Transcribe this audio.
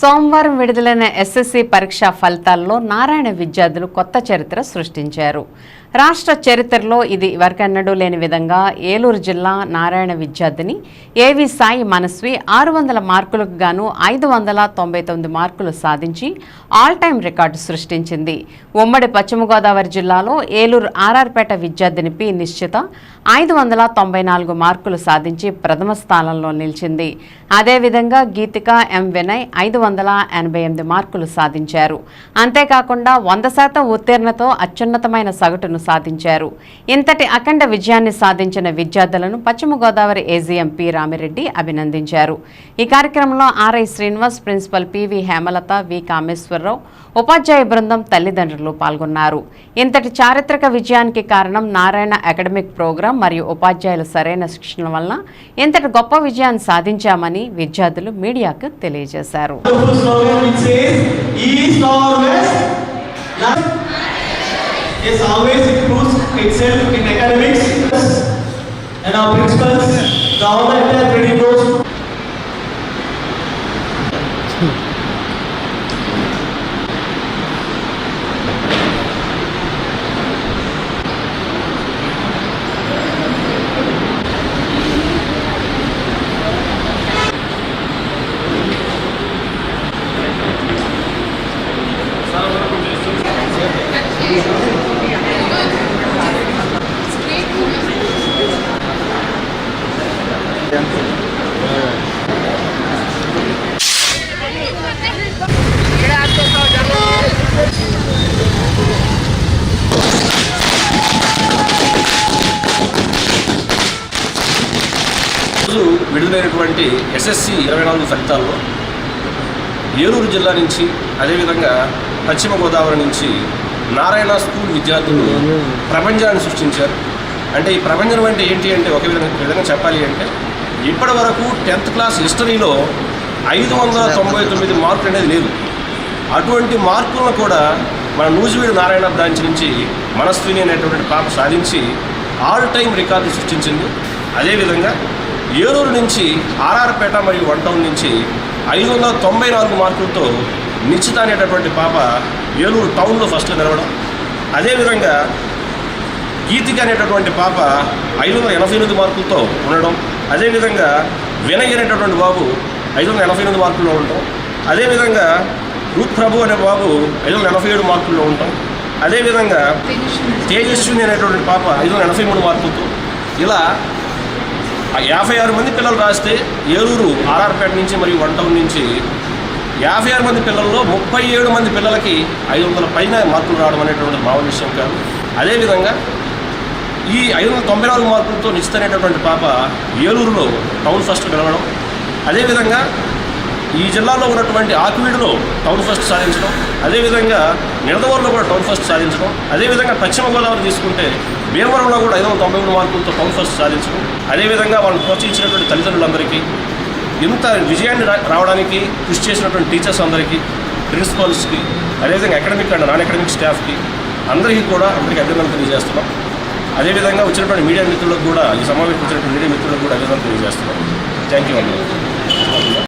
సోమవారం విడుదలైన ఎస్ఎస్సి పరీక్షా ఫలితాల్లో నారాయణ విద్యార్థులు కొత్త చరిత్ర సృష్టించారు. రాష్ట్ర చరిత్రలో ఇది వరకెన్నడూ లేని విధంగా ఏలూరు జిల్లా నారాయణ విద్యార్థిని ఏవి సాయి మనస్వి ఆరు వందల మార్కులకు గాను ఐదు వందల తొంభై తొమ్మిది మార్కులు సాధించి ఆల్ టైం రికార్డు సృష్టించింది. ఉమ్మడి పశ్చిమ గోదావరి జిల్లాలో ఏలూరు ఆర్ఆర్పేట విద్యార్థిని పి నిశ్చిత ఐదు వందల తొంభై నాలుగు మార్కులు సాధించి ప్రథమ స్థానంలో నిలిచింది. అదేవిధంగా గీతిక ఎం వినయ్ ఐదు వందల ఎనభై ఎనిమిది మార్కులు సాధించారు. అంతేకాకుండా వంద శాతం ఉత్తీర్ణతో అత్యున్నతమైన సగటును సాధించారు. ఇంతటి అఖండ విజయాన్ని సాధించిన విద్యార్థులను పశ్చిమ గోదావరి ఏజీఎం పి రామిరెడ్డి అభినందించారు. ఈ కార్యక్రమంలో RI Srinivas principal PV Hemalatha V Kameswararao ఉపాధ్యాయ బృందం తల్లిదండ్రులు పాల్గొన్నారు. ఇంతటి చారిత్రక విజయానికి కారణం నారాయణ అకాడమిక్ ప్రోగ్రాం మరియు ఉపాధ్యాయుల సరైన శిక్షణ వలన ఇంతటి గొప్ప విజయాన్ని సాధించామని విద్యార్థులు మీడియాకు తెలియజేశారు. Yes, always improves itself in academics. And our principals, all the entire credit goes రోజు విడుదలైనటువంటి ఎస్ఎస్సి ఇరవై నాలుగు ఫలితాల్లో ఏలూరు జిల్లా నుంచి అదేవిధంగా పశ్చిమ గోదావరి నుంచి నారాయణ స్కూల్ విద్యార్థులు ప్రపంచాన్ని సృష్టించారు. అంటే ఈ ప్రపంచం అంటే ఏంటి అంటే ఒక విధంగా విధంగా చెప్పాలి అంటే ఇప్పటి వరకు టెన్త్ క్లాస్ హిస్టరీలో ఐదు వందల తొంభై తొమ్మిది మార్కులు అనేది లేదు. అటువంటి మార్కులను కూడా మన నూజివీడు నారాయణ బ్రాంచ్ నుంచి మనస్విని అనేటువంటి పాప సాధించి ఆల్ టైం రికార్డు సృష్టించింది. అదేవిధంగా ఏలూరు నుంచి ఆర్ఆర్పేట మరియు వన్ టౌన్ నుంచి ఐదు వందల తొంభై నాలుగు మార్కులతో నిశ్చిత అనేటటువంటి పాప ఏలూరు టౌన్లో ఫస్ట్ నిలవడం. అదేవిధంగా గీతిక అనేటటువంటి పాప ఐదు వందల ఎనభై ఎనిమిది మార్కులతో ఉండడం. అదేవిధంగా వినయ్ అనేటటువంటి బాబు ఐదు వందల ఎనభై ఎనిమిది మార్కుల్లో ఉంటాం. అదేవిధంగా రూత్ ప్రభు అనే బాబు ఐదు వందల ఎనభై ఏడు మార్కుల్లో ఉంటాం. అదేవిధంగా తేజస్విని అనేటువంటి పాప ఐదు వందల ఎనభై మూడు మార్కులతో ఇలా యాభై ఆరు మంది పిల్లలు రాస్తే ఏలూరు ఆర్ఆర్పేట నుంచి మరియు వన్ టౌన్ నుంచి యాభై ఆరు మంది పిల్లల్లో ముప్పై ఏడు మంది పిల్లలకి ఐదు వందల పైన మార్కులు రావడం అనేటువంటి భావ విషయం కాదు. అదేవిధంగా ఈ ఐదు వందల తొంభై నాలుగు మార్కులతో నిశ్చితమైనటువంటి పాప ఏలూరులో టౌన్ ఫస్ట్ గెలవడం. అదేవిధంగా ఈ జిల్లాలో ఉన్నటువంటి ఆకువీడులో టౌన్ ఫస్ట్ సాధించడం. అదేవిధంగా నిడదవోలులో కూడా టౌన్ ఫస్ట్ సాధించడం. అదేవిధంగా పశ్చిమ గోదావరి తీసుకుంటే భీమవరంలో కూడా ఐదు వందల తొంభై మూడు మార్కులతో టౌన్ ఫస్ట్ సాధించడం. అదేవిధంగా వాళ్ళని ప్రోత్సహించినటువంటి తల్లిదండ్రులందరికీ ఇంత విజయాన్ని రా- రావడానికి కృషి చేసినటువంటి టీచర్స్ అందరికీ ప్రిన్సిపల్స్కి అదేవిధంగా అకాడమిక్ అండ్ నాన్ అకాడమిక్ స్టాఫ్కి అందరికీ కూడా అందరికీ అభినందనలు తెలియజేస్తున్నాం. అదేవిధంగా వచ్చినటువంటి మీడియా మిత్రులకు కూడా ఈ సమావేశం వచ్చినటువంటి మీడియా మిత్రులకు కూడా అభినందనలు తెలియజేస్తున్నాం. థ్యాంక్ యూ అండి.